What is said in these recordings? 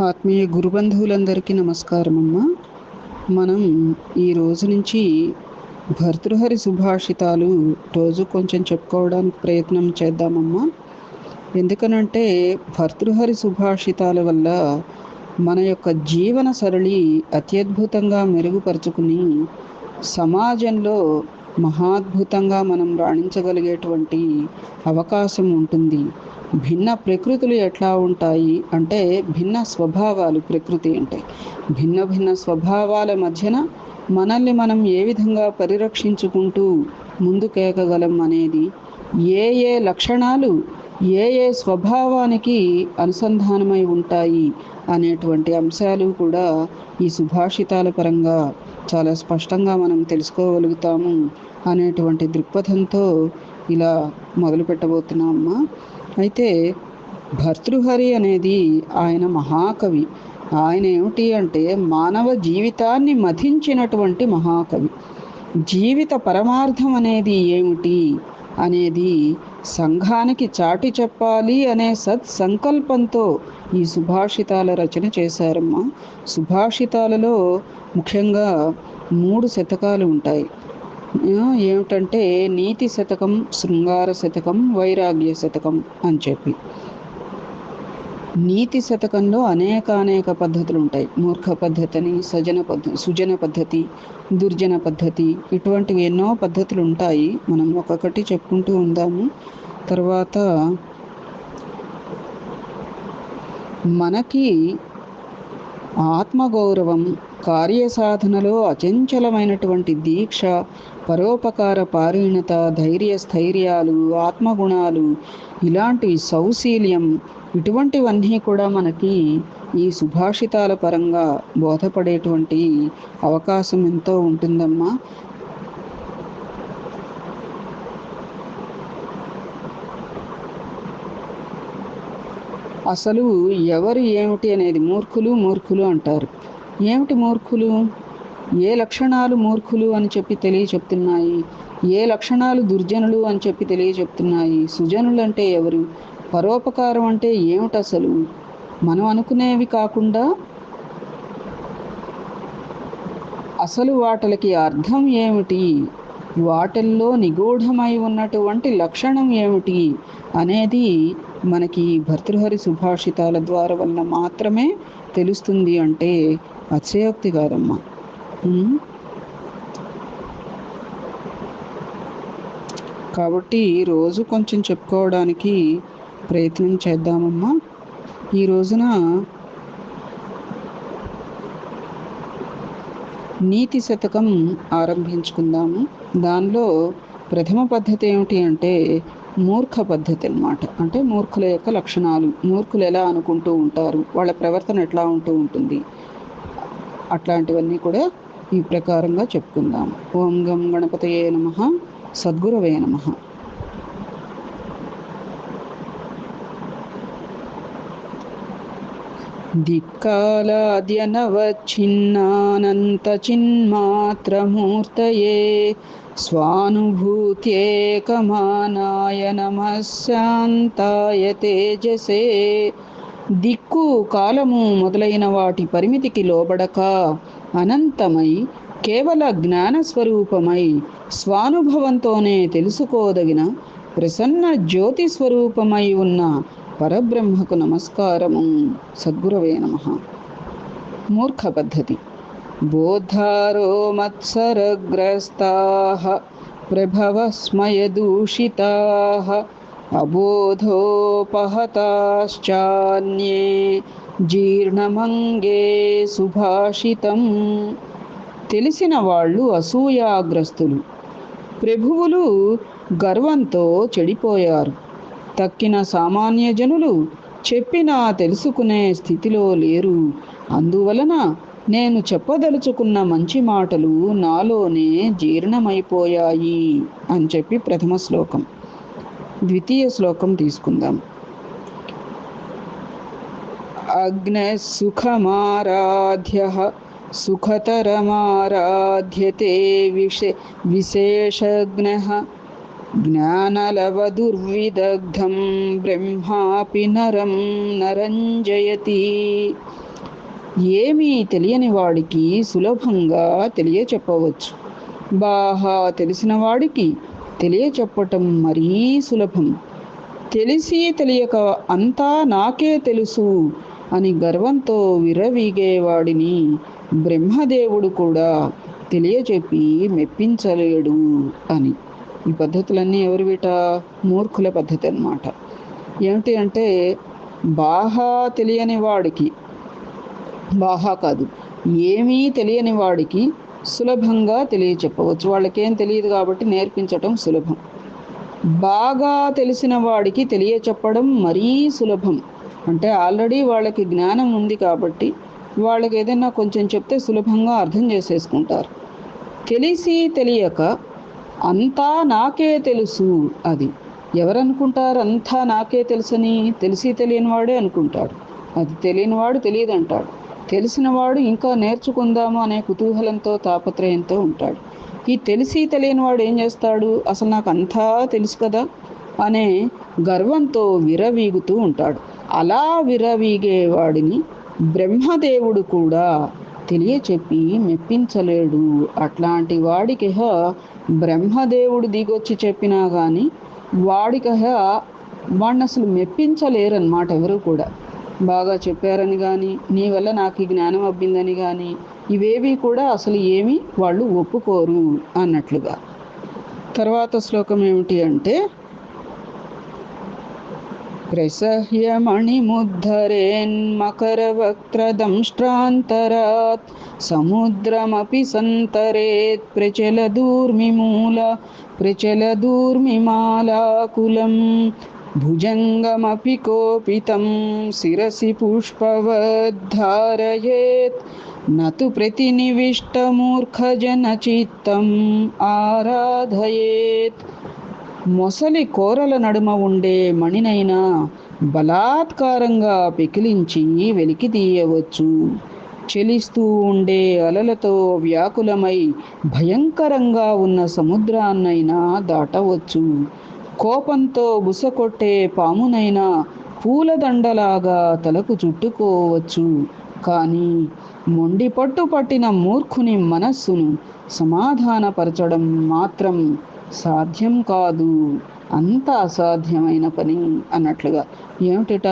ఆత్మీయ గురుబంధువులందరికీ నమస్కారం అమ్మా మనం ఈ రోజు నుంచి భర్తృహరి సుభాషితాలు రోజు కొంచెం చెప్పుకోవడానికి ప్రయత్నం చేద్దామమ్మా. ఎందుకనంటే భర్తృహరి సుభాషితాల వల్ల మన యొక్క జీవన సరళి అత్యద్భుతంగా మెరుగుపరుచుకుని సమాజంలో మహాద్భుతంగా మనం రాణించగలిగేటువంటి అవకాశం ఉంటుంది. భిన్న ప్రకృతులు ఎట్లా ఉంటాయి అంటే భిన్న స్వభావాలు ప్రకృతి అంటే. భిన్న భిన్న స్వభావాల మధ్యన మనల్ని మనం ఏ విధంగా పరిరక్షించుకుంటూ ముందుకేకగలం అనేది ఏ ఏ లక్షణాలు ఏ ఏ స్వభావానికి అనుసంధానమై ఉంటాయి అనేటువంటి అంశాలు కూడా ఈ సుభాషితాల పరంగా చాలా స్పష్టంగా మనం తెలుసుకోగలుగుతాము అనేటువంటి దృక్పథంతో ఇలా మొదలు పెట్టబోతున్నామమ్మా అయితే భర్తృహరి అనేది ఆయన మహాకవి. ఆయన ఏమిటి అంటే మానవ జీవితాన్ని మథించినటువంటి మహాకవి. జీవిత పరమార్థం అనేది ఏమిటి అనేది సంఘానికి చాటి చెప్పాలి అనే సత్సంకల్పంతో ఈ సుభాషితాల రచన చేశారమ్మా. సుభాషితాలలో ముఖ్యంగా మూడు శతకాలు ఉంటాయి. ఏమిటంటే నీతి శతకం శృంగార శతకం వైరాగ్య శతకం అని చెప్పి. నీతి శతకంలో అనేక అనేక పద్ధతులు ఉంటాయి. మూర్ఖ పద్ధతిని సజన పద్ధతి సుజన పద్ధతి దుర్జన పద్ధతి ఇటువంటివి ఎన్నో పద్ధతులు ఉంటాయి. మనం ఒక్కొక్కటి చెప్పుకుంటూ ఉందాము. తర్వాత మనకి ఆత్మగౌరవం కార్యసాధనలో అచంచలమైనటువంటి దీక్ష పరోపకార పారీణత ధైర్య స్థైర్యాలు ఆత్మగుణాలు ఇలాంటి సౌశీల్యం ఇటువంటివన్నీ కూడా మనకి ఈ సుభాషితాల పరంగా బోధపడేటువంటి అవకాశం ఎంతో ఉంటుందమ్మా. అసలు ఎవరు ఏమిటి అనేది మూర్ఖులు మూర్ఖులు అంటారు. ఏమిటి మూర్ఖులు? ఏ లక్షణాలు మూర్ఖులు అని చెప్పి తెలియచెప్తున్నాయి? ఏ లక్షణాలు దుర్జనులు అని చెప్పి తెలియచెప్తున్నాయి? సుజనులు అంటే ఎవరు? పరోపకారం అంటే ఏమిటి అసలు మనం అనుకునేవి కాకుండా? అసలు వాటలకి అర్థం ఏమిటి? వాటిల్లో నిగూఢమై ఉన్నటువంటి లక్షణం ఏమిటి? అనేది మనకి భర్తృహరి సుభాషితాల ద్వారా వలన మాత్రమే తెలుస్తుంది అంటే అతిశయోక్తి కాదమ్మా. Hmm? కాబట్టి రోజు కొంచెం చెప్పుకోవడానికి ప్రయత్నం చేద్దామమ్మా. ఈ రోజున నీతి శతకం ఆరంభించుకుందాము దానిలో ప్రథమ పద్ధతి ఏమిటి అంటే మూర్ఖ పద్ధతి అనమాట అంటే మూర్ఖుల యొక్క లక్షణాలు. మూర్ఖులు ఎలా అనుకుంటూ ఉంటారు? వాళ్ళ ప్రవర్తన ఎట్లా ఉంటూ ఉంటుంది? అట్లాంటివన్నీ కూడా ఈ ప్రకారంగా చెప్పుకుందాం. ఓం గం గణపతయే నమ. సద్గురవే నమ. దిక్కాలాద్యనవచ్చిన్నానంతచిన్మాత్రమూర్తయే స్వానుభూత్యేకమానాయ నమః శాంతాయ తేజసే. దిక్కు కాలము మొదలైన వాటి పరిమితికి లోబడక అనంతమై కేవల జ్ఞానస్వరూపమై స్వానుభవంతోనే తెలుసుకోదగిన ప్రసన్న జ్యోతి స్వరూపమై ఉన్న పరబ్రహ్మకు నమస్కారము. సద్గురవే నమ. మూర్ఖ పద్ధతి. బోద్ధారో మత్సరగ్రస్తా ప్రభవస్మయదూషితా అబోధోపహతాశ్చాన్యే జీర్ణమంగే సుభాషితం తెలిసిన వాళ్ళు అసూయాగ్రస్తులు. ప్రభువులు గర్వంతో చెడిపోయారు. తక్కిన సామాన్య జనులు చెప్పినా తెలుసుకునే స్థితిలో లేరు. అందువలన నేను చెప్పదలుచుకున్న మంచి మాటలు నాలోనే జీర్ణమైపోయాయి అని చెప్పి ప్రథమ శ్లోకం. ద్వితీయ శ్లోకం తీసుకుందాం. అగ్నసుఖమారాధ్య సుఖతరమారాధ్యతే విషే విశేషజ్ఞ జ్ఞానలవదుర్విదగ్ధం బ్రహ్మాపి నరం నరంజయతి. ఏమీ తెలియని వాడికి సులభంగా తెలియచెప్పవచ్చు. బాహా తెలిసిన వాడికి తెలియచెప్పటం మరీ సులభం. తెలిసి తెలియక అంతా నాకే తెలుసు అని గర్వంతో విరవీగేవాడిని బ్రహ్మదేవుడు కూడా తెలియచెప్పి మెప్పించలేడు అని. ఈ పద్ధతులన్నీ ఎవరివిట మూర్ఖుల పద్ధతి అన్నమాట. ఏమిటి అంటే బాగా తెలియని వాడికి బాగా కాదు ఏమీ తెలియని వాడికి సులభంగా తెలియచెప్పవచ్చు. వాళ్ళకేం తెలియదు కాబట్టి నేర్పించటం సులభం. బాగా తెలిసిన వాడికి తెలియచెప్పడం మరీ సులభం. అంటే ఆల్రెడీ వాళ్ళకి జ్ఞానం ఉంది కాబట్టి వాళ్ళకి ఏదైనా కొంచెం చెప్తే సులభంగా అర్థం చేసేసుకుంటారు. తెలిసి తెలియక అంతా నాకే తెలుసు అది. ఎవరనుకుంటారు? అంతా నాకే తెలుసని తెలిసి తెలియని వాడే అనుకుంటాడు. అది తెలియని వాడు తెలిసినవాడు ఇంకా నేర్చుకుందాము అనే కుతూహలంతో తాపత్రయంతో ఉంటాడు. ఈ తెలిసి తెలియని వాడు ఏం చేస్తాడు? అసలు నాకు అంతా తెలుసు కదా? అనే గర్వంతో విరవీగుతూ ఉంటాడు. అలా విరవీగేవాడిని బ్రహ్మదేవుడు కూడా తెలియచెప్పి మెప్పించలేడు. అట్లాంటి వాడికిహ బ్రహ్మదేవుడు దిగొచ్చి చెప్పినా కానీ వాడికహ వాడిని అసలు మెప్పించలేరన్నమాట ఎవరు కూడా. బాగా చెప్పారని కానీ నీ వల్ల నాకు ఈ జ్ఞానం అబ్బిందని కానీ ఇవేవి కూడా అసలు ఏమి వాళ్ళు ఒప్పుకోరు అన్నట్లుగా తర్వాత శ్లోకం ఏమిటి అంటే प्रसह्यमणिमुद्धरेन्मकरवक्त्रदंष्ट्रान्तरात् समुद्रमपि सन्तरेत् प्रचलदूर्मिमूल प्रचलदूर्मिमालाकुलं भुजङ्गमपि कोपितं शिरसि पुष्पवद्धारयेत् न तु प्रतिनिविष्टमूर्खजनचित्तम् आराधयेत् మొసలి కోరల నడుమ ఉండే మణినైనా బలాత్కారంగా పెకిలించి వెలికి తీయవచ్చు చెలిస్తూ ఉండే అలలతో వ్యాకులమై భయంకరంగా ఉన్న సముద్రాన్నైనా దాటవచ్చు కోపంతో బుసకొట్టే పామునైనా పూలదండలాగా తలకు చుట్టుకోవచ్చు. కానీ మొండి పట్టు పట్టిన మూర్ఖుని మనస్సును సమాధానపరచడం మాత్రం సాధ్యం కాదు. అంత అసాధ్యమైన పని అన్నట్లుగా. ఏమిటిట?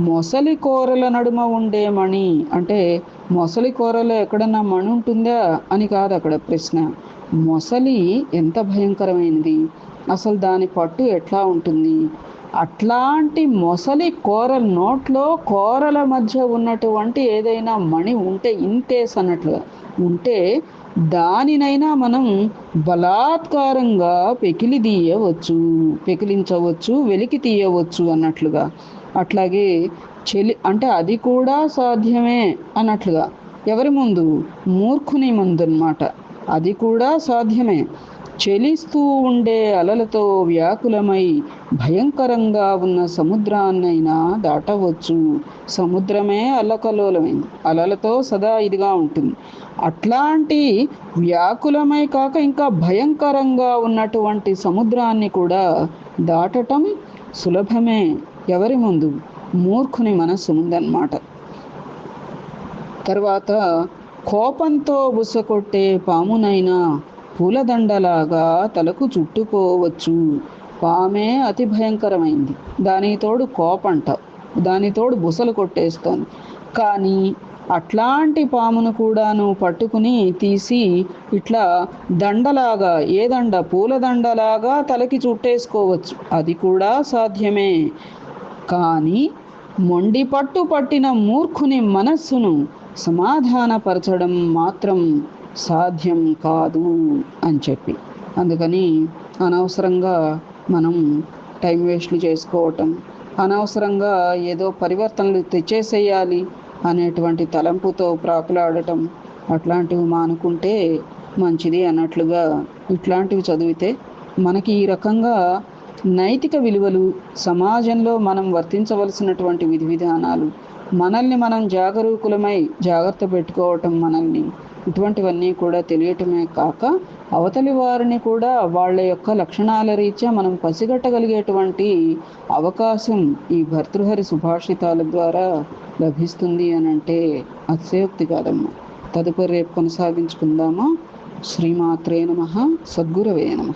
మొసలి కూరల నడుమ ఉండే మణి. అంటే మొసలి కూరలో ఎక్కడన్నా మణి ఉంటుందా అని కాదు అక్కడ ప్రశ్న. మొసలి ఎంత భయంకరమైనది. అసలు దాని పట్టు ఎట్లా ఉంటుంది? అట్లాంటి మొసలి కోరల నోట్లో కోరల మధ్య ఉన్నటువంటి ఏదైనా మణి ఉంటే ఇంతేస్ అన్నట్లుగా ఉంటే దానినైనా మనం బలాత్కారంగా పెకిలి తీయవచ్చు పెకిలించవచ్చు వెలికి తీయవచ్చు అన్నట్లుగా. అట్లాగే చెలి అంటే అది కూడా సాధ్యమే అన్నట్లుగా. ఎవరి ముందు? మూర్ఖుని ముందు అన్నమాట అది కూడా సాధ్యమే. చెలిస్తూ ఉండే అలలతో వ్యాకులమై భయంకరంగా ఉన్న సముద్రాన్నైనా దాటవచ్చు. సముద్రమే అల్లకలోలమైంది అలలతో సదా ఇదిగా ఉంటుంది. అట్లాంటి వ్యాకులమై కాక ఇంకా భయంకరంగా ఉన్నటువంటి సముద్రాన్ని కూడా దాటటం సులభమే. ఎవరి ముందు? మూర్ఖుని మనస్సు ముందన్నమాట. తర్వాత కోపంతో బుసకొట్టే పామునైనా పూలదండలాగా తలకు చుట్టుకోవచ్చు. పామే అతి భయంకరమైంది. దానితోడు కోపంట. దానితోడు బుసలు కొట్టేస్తోంది. కానీ అట్లాంటి పామును కూడాను పట్టుకుని తీసి ఇట్లా దండలాగా ఏ దండ? పూలదండలాగా తలకి చుట్టేసుకోవచ్చు. అది కూడా సాధ్యమే. కానీ మొండి పట్టు పట్టిన మూర్ఖుని మనస్సును సమాధానపరచడం మాత్రం సాధ్యం కాదు అని చెప్పి. అందుకని అనవసరంగా మనం టైం వేస్ట్లు చేసుకోవటం అనవసరంగా ఏదో పరివర్తనలు తెచ్చేసేయాలి అనేటువంటి తలంపుతో ప్రాకులాడటం అట్లాంటివి మానుకుంటే మంచిది అన్నట్లుగా ఇట్లాంటివి చదివితే మనకి ఈ రకంగా నైతిక విలువలు సమాజంలో మనం వర్తించవలసినటువంటి విధి విధానాలు మనల్ని మనం జాగరూకులమై జాగ్రత్త పెట్టుకోవటం మనల్ని ఇటువంటివన్నీ కూడా తెలియటమే కాక అవతలి వారిని కూడా వాళ్ళ యొక్క లక్షణాల రీత్యా మనం పసిగట్టగలిగేటువంటి అవకాశం ఈ భర్తృహరి సుభాషితాల ద్వారా లభిస్తుంది అని అంటే అతిశయోక్తి కాదమ్మా. తదుపరి రేపు కొనసాగించుకుందామా? శ్రీమాత్రే నమ. సద్గురవే నమ.